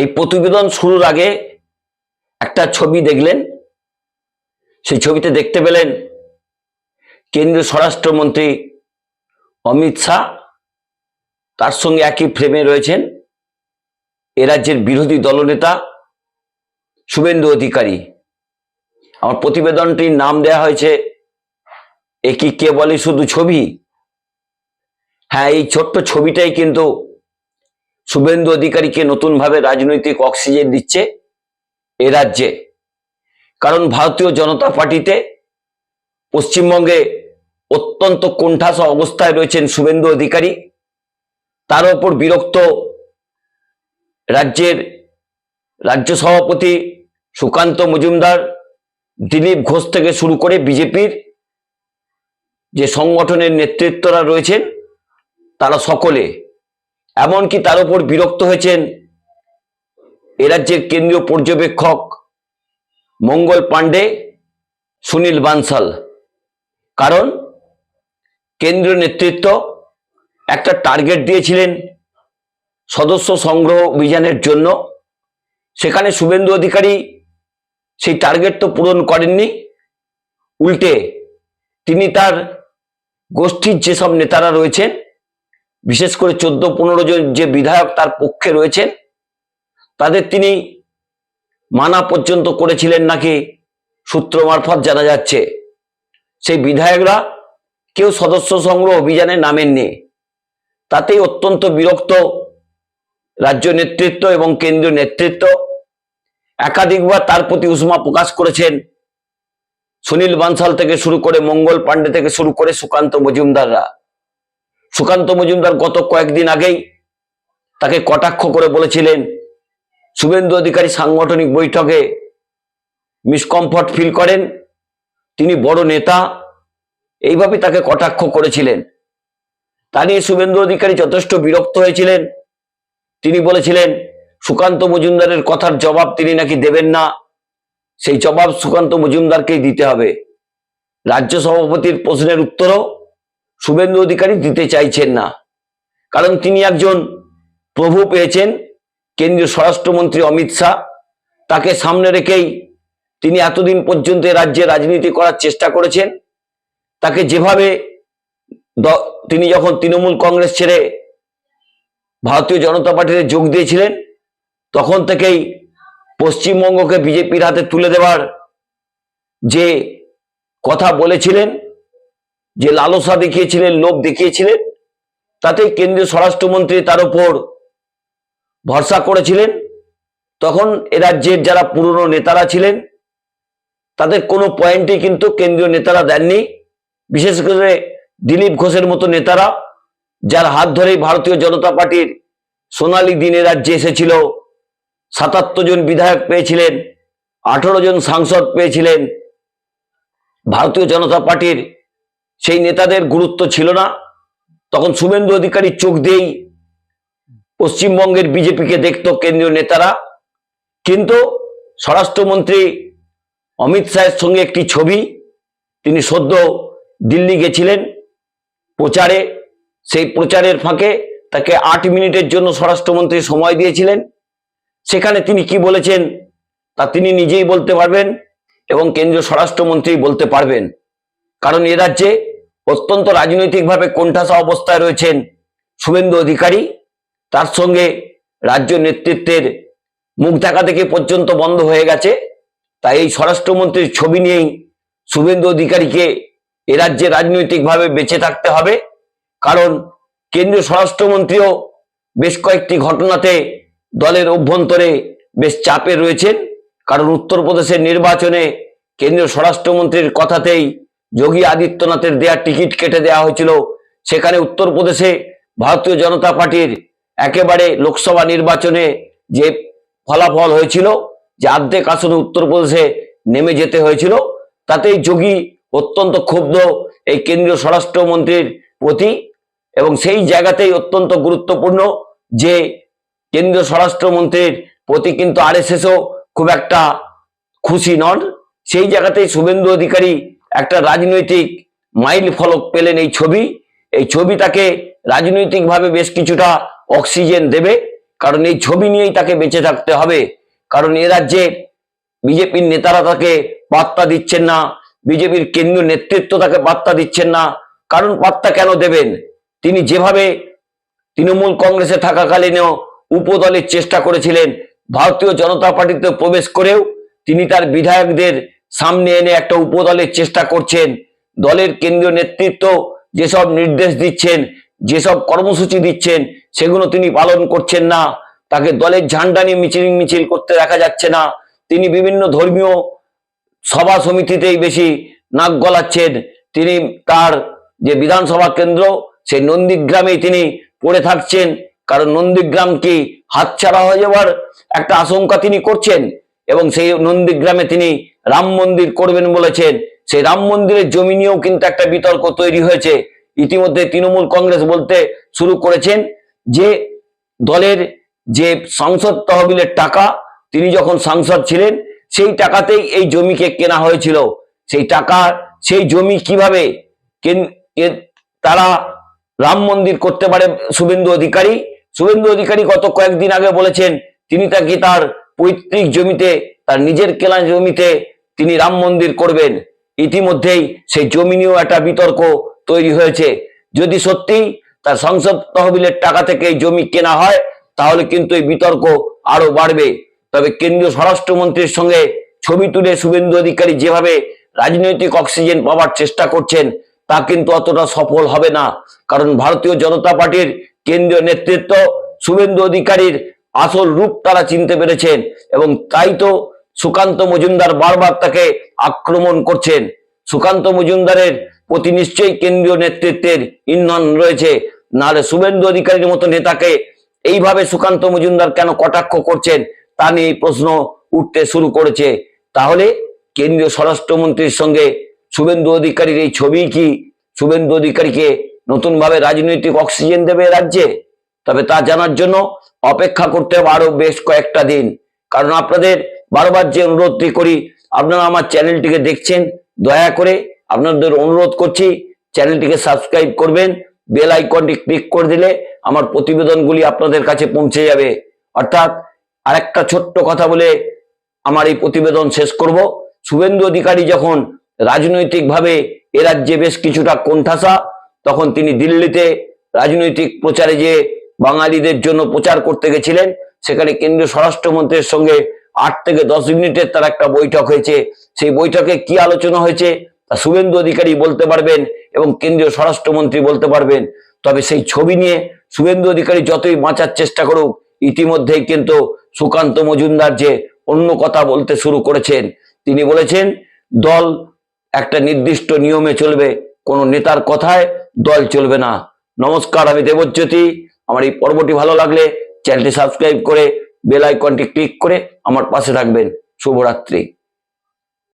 এই প্রতিবেদন শুরুর আগে একটা ছবি দেখলেন। সেই ছবিতে দেখতে পেলেন কেন্দ্রীয় স্বরাষ্ট্রমন্ত্রী অমিত শাহ। তার সঙ্গে একই ফ্রেমে রয়েছেন এ রাজ্যের বিরোধী দলনেতা শুভেন্দু অধিকারী। আমার প্রতিবেদনটির নাম দেয়া হয়েছে, এ কি কে বলে শুধু ছবি? হ্যাঁ এই ছোট্ট ছবিটাই কিন্তু শুভেন্দু অধিকারীকে নতুনভাবে রাজনৈতিক অক্সিজেন দিচ্ছে এ রাজ্যে। কারণ ভারতীয় জনতা পার্টিতে পশ্চিমবঙ্গে অত্যন্ত কোণঠাস অবস্থায় রয়েছেন শুভেন্দু অধিকারী। তার ওপর বিরক্ত রাজ্যের রাজ্য সভাপতি সুকান্ত মজুমদার, দিলীপ ঘোষ থেকে শুরু করে বিজেপির যে সংগঠনের নেতৃত্বরা রয়েছেন, তারা সকলে এমনকি তার উপর বিরক্ত হয়েছেন এ রাজ্যের কেন্দ্রীয় পর্যবেক্ষক মঙ্গল পাণ্ডে, সুনীল বানসাল। কারণ কেন্দ্রীয় নেতৃত্ব একটা টার্গেট দিয়েছিলেন সদস্য সংগ্রহ অভিযানের জন্য। সেখানে শুভেন্দু অধিকারী সেই টার্গেট তো পূরণ করেননি। উল্টে তিনি তার গোষ্ঠীর যেসব নেতারা রয়েছেন বিশেষ করে চোদ্দ পনেরো জন যে বিধায়ক তার পক্ষে রয়েছেন, তাদের তিনি মানা পর্যন্ত করেছিলেন নাকি সূত্র মারফত জানা যাচ্ছে। সেই বিধায়করা কেউ সদস্য সংগ্রহ অভিযানে নামেননি। তাতেই অত্যন্ত বিরক্ত রাজ্য নেতৃত্ব এবং কেন্দ্রীয় নেতৃত্ব। একাধিকবার তার প্রতি উষ্মা প্রকাশ করেছেন। সুনীল বানসাল থেকে শুরু করে মঙ্গল পাণ্ডে থেকে শুরু করে সুকান্ত মজুমদাররা। সুকান্ত মজুমদার গত কয়েকদিন আগেই তাকে কটাক্ষ করে বলেছিলেন, শুভেন্দু অধিকারী সাংগঠনিক বৈঠকে মিসকমফর্ট ফিল করেন, তিনি বড় নেতা। এইভাবে তাকে কটাক্ষ করেছিলেন। তা নিয়ে শুভেন্দু অধিকারী যথেষ্ট বিরক্ত হয়েছিলেন। তিনি বলেছিলেন, সুকান্ত মজুমদারের কথার জবাব তিনি নাকি দেবেন না। সেই জবাব সুকান্ত মজুমদারকেই দিতে হবে। রাজ্য সভাপতির প্রশ্নের উত্তরও শুভেন্দু অধিকারী দিতে চাইছেন না। কারণ তিনি একজন প্রভু পেয়েছেন, কেন্দ্রীয় স্বরাষ্ট্রমন্ত্রী অমিত শাহ। তাকে সামনে রেখেই তিনি এতদিন পর্যন্ত রাজ্যে রাজনীতি করার চেষ্টা করেছেন। তাকে যেভাবে তিনি যখন তৃণমূল কংগ্রেস ছেড়ে ভারতীয় জনতা পার্টিতে যোগ দিয়েছিলেন, তখন থেকেই পশ্চিমবঙ্গকে বিজেপির হাতে তুলে দেওয়ার যে কথা বলেছিলেন যে লালসা দেখিয়েছিলেন, লোভ দেখিয়েছিলেন, তাতে কেন্দ্রীয় স্বরাষ্ট্রমন্ত্রী তার উপর ভরসা করেছিলেন। তখন এ রাজ্যের যারা পুরনো নেতারা ছিলেন, তাদের কোনো পয়েন্টই কিন্তু কেন্দ্রীয় নেতারা দেননি। বিশেষ করে দিলীপ ঘোষের মতো নেতারা, যার হাত ধরেই ভারতীয় জনতা পার্টির সোনালী দিনে রাজ্যে এসেছিল, সাতাত্তর জন বিধায়ক পেয়েছিলেন, আঠারো জন সাংসদ পেয়েছিলেন। ভারতীয় জনতা পার্টির সেই নেতাদের গুরুত্ব ছিল না। তখন শুভেন্দু অধিকারী চোখ দিয়েই পশ্চিমবঙ্গের বিজেপিকে দেখত কেন্দ্রীয় নেতারা। কিন্তু স্বরাষ্ট্রমন্ত্রী অমিত শাহের সঙ্গে একটি ছবি, তিনি সদ্য দিল্লি গেছিলেন। প্রচারে, সেই প্রচারের ফাঁকে তাকে আট মিনিটের জন্য স্বরাষ্ট্রমন্ত্রী সময় দিয়েছিলেন। সেখানে তিনি কি বলেছেন তা তিনি নিজেই বলতে পারবেন এবং কেন্দ্রীয় স্বরাষ্ট্রমন্ত্রী বলতে পারবেন। কারণ এ রাজ্যে অত্যন্ত রাজনৈতিকভাবে কোণঠাসা অবস্থায় রয়েছেন শুভেন্দু অধিকারী। তার সঙ্গে রাজ্য নেতৃত্বের মুখ দেখা থেকে পর্যন্ত বন্ধ হয়ে গেছে। তাই এই স্বরাষ্ট্রমন্ত্রীর ছবি নিয়েই শুভেন্দু অধিকারীকে এ রাজ্যে রাজনৈতিকভাবে বেঁচে থাকতে হবে। কারণ কেন্দ্রীয় স্বরাষ্ট্রমন্ত্রীও বেশ কয়েকটি ঘটনাতে দলের অভ্যন্তরে বেশ চাপে রয়েছেন। কারণ উত্তরপ্রদেশের নির্বাচনে কেন্দ্রীয় স্বরাষ্ট্রমন্ত্রীর কথাতেই যোগী আদিত্যনাথের দেয়া টিকিট কেটে দেওয়া হয়েছিল। সেখানে উত্তরপ্রদেশে ভারতীয় জনতা পার্টির একেবারে লোকসভা নির্বাচনে যে ফলাফল হয়েছিল, যে আর্ধেক আসনে উত্তরপ্রদেশে নেমে যেতে হয়েছিল, তাতেই যোগী অত্যন্ত ক্ষুব্ধ এই কেন্দ্রীয় স্বরাষ্ট্রমন্ত্রীর প্রতি এবং সেই জায়গাতেই অত্যন্ত গুরুত্বপূর্ণ যে কেন্দ্রীয় স্বরাষ্ট্রমন্ত্রীর প্রতি কিন্তু আরএসএসও খুব একটা খুশি নন। সেই জায়গাতেই শুভেন্দু অধিকারী একটা রাজনৈতিক মাইল ফলক পেলেন এই ছবি। এই ছবি তাকে রাজনৈতিকভাবে বেশ কিছুটা অক্সিজেন দেবে, কারণ এই ছবি নিয়েই তাকে বেঁচে থাকতে হবে। কারণ এ রাজ্যে বিজেপির নেতারা তাকে বার্তা দিচ্ছেন না, বিজেপির কেন্দ্রীয় নেতৃত্ব তাকে বার্তা দিচ্ছেন না। কারণ বার্তা কেন দেবেন? তিনি যেভাবে তৃণমূল কংগ্রেসে থাকাকালীনও উপদলের চেষ্টা করেছিলেন, ভারতীয় জনতা পার্টিতে প্রবেশ করেও তিনি তার বিধায়কদের সামনে এনে একটা উপদলের চেষ্টা করছেন। দলের কেন্দ্রীয় নেতৃত্ব যেসব নির্দেশ দিচ্ছেন, যেসব কর্মসূচি দিচ্ছেন, সেগুলো তিনি পালন করছেন না। তাকে দলের ঝান্ডা নিয়ে মিছিল মিছিল করতে দেখা যাচ্ছে না। তিনি বিভিন্ন ধর্মীয় সভা সমিতিতেই বেশি নাক গলাচ্ছেন। তিনি তার যে বিধানসভা কেন্দ্র, সেই নন্দীগ্রামেই তিনি পড়ে থাকছেন। কারণ নন্দীগ্রাম কি হাতছাড়া হয়ে যাওয়ার একটা আশঙ্কা তিনি করছেন? এবং সেই নন্দীগ্রামে তিনি রাম মন্দির করবেন বলেছেন। সেই রাম মন্দিরের জমি নিয়েও কিন্তু একটা বিতর্ক তৈরি হয়েছে। ইতিমধ্যে তৃণমূল কংগ্রেস বলতে শুরু করেছেন যে দলের যে সংসদ তহবিলের টাকা, তিনি যখন সাংসদ ছিলেন, সেই টাকাতেই এই জমিকে কেনা হয়েছিল। সেই টাকা, সেই জমি কীভাবে তারা রাম মন্দির করতে পারে শুভেন্দু অধিকারী? শুভেন্দু অধিকারী গত কয়েকদিন আগে বলেছেন, তিনি তাকে তার পৈতৃক জমিতে তার নিজের কেনা জমিতে তিনি রাম মন্দির করবেন। ইতিমধ্যেই সেই জমি নিয়েও একটা বিতর্ক তৈরি হয়েছে। যদি সত্যিই তার সংসদ তহবিলের টাকা থেকে এই জমি কেনা হয়, তাহলে কিন্তু এই বিতর্ক আরও বাড়বে। তবে কেন্দ্রীয় স্বরাষ্ট্রমন্ত্রীর সঙ্গে ছবি তুলে শুভেন্দু অধিকারী যেভাবে রাজনৈতিক অক্সিজেন পাওয়ার চেষ্টা করছেন, তা কিন্তু অতটা সফল হবে না। কারণ ভারতীয় জনতা পার্টির কেন্দ্রীয় নেতৃত্ব শুভেন্দু অধিকারীর আসল রূপ তারা চিনতে পেরেছেন এবং তাই তো সুকান্ত মজুমদার বারবার তাকে আক্রমণ করছেন। সুকান্ত মজুমদারের প্রতি নিশ্চয়ই কেন্দ্রীয় নেতৃত্বের ইন্ধন রয়েছে। নাহলে শুভেন্দু অধিকারীর মতো নেতাকে এইভাবে সুকান্ত মজুমদার কেন কটাক্ষ করছেন, তা নিয়ে প্রশ্ন উঠতে শুরু করেছে। তাহলে কেন্দ্রীয় স্বরাষ্ট্রমন্ত্রীর সঙ্গে শুভেন্দু অধিকারীর এই ছবি কি? শুভেন্দু অধিকারীকে নতুনভাবে রাজনৈতিক অক্সিজেন দেবে রাজ্যে? তবে তা জানার জন্য অপেক্ষা করতে হবে আরও বেশ কয়েকটা দিন। কারণ আপনাদের বারবার যে অনুরোধটি করি, আপনারা আমার চ্যানেলটিকে দেখছেন, দয়া করে আপনাদের অনুরোধ করছি, চ্যানেলটিকে সাবস্ক্রাইব করবেন, বেল আইকনটি ক্লিক করে দিলে আমার প্রতিবেদনগুলি আপনাদের কাছে পৌঁছে যাবে। অর্থাৎ আরেকটা ছোট্ট কথা বলে আমার এই প্রতিবেদন শেষ করব। শুভেন্দু অধিকারী যখন রাজনৈতিকভাবে এ রাজ্যে বেশ কিছুটা কোণঠাসা, তখন তিনি দিল্লিতে রাজনৈতিক প্রচারে যে বাঙালিদের জন্য প্রচার করতে গেছিলেন, সেখানে কেন্দ্রীয় স্বরাষ্ট্রমন্ত্রীর সঙ্গে আট থেকে দশ মিনিটের তার একটা বৈঠক হয়েছে। সেই বৈঠকে কি আলোচনা হয়েছে? তা শুভেন্দু অধিকারী বলতে পারবেন এবং কেন্দ্রীয় স্বরাষ্ট্রমন্ত্রী বলতে পারবেন। তবে সেই ছবি নিয়ে শুভেন্দু অধিকারী যতই বাঁচার চেষ্টা করুক, ইতিমধ্যেই কিন্তু সুকান্ত মজুমদার যে অন্য কথা বলতে শুরু করেছেন, তিনি বলেছেন, দল একটা নির্দিষ্ট নিয়মে চলবে, কোনো নেতার কথায় দল চলবে না। নমস্কার, আমি দেবজ্যোতি। আমার এই পর্বটি ভালো লাগলে চ্যানেলটি সাবস্ক্রাইব করে বেল আইকনটি ক্লিক করে আমার পাশে থাকবেন। শুভরাত্রি।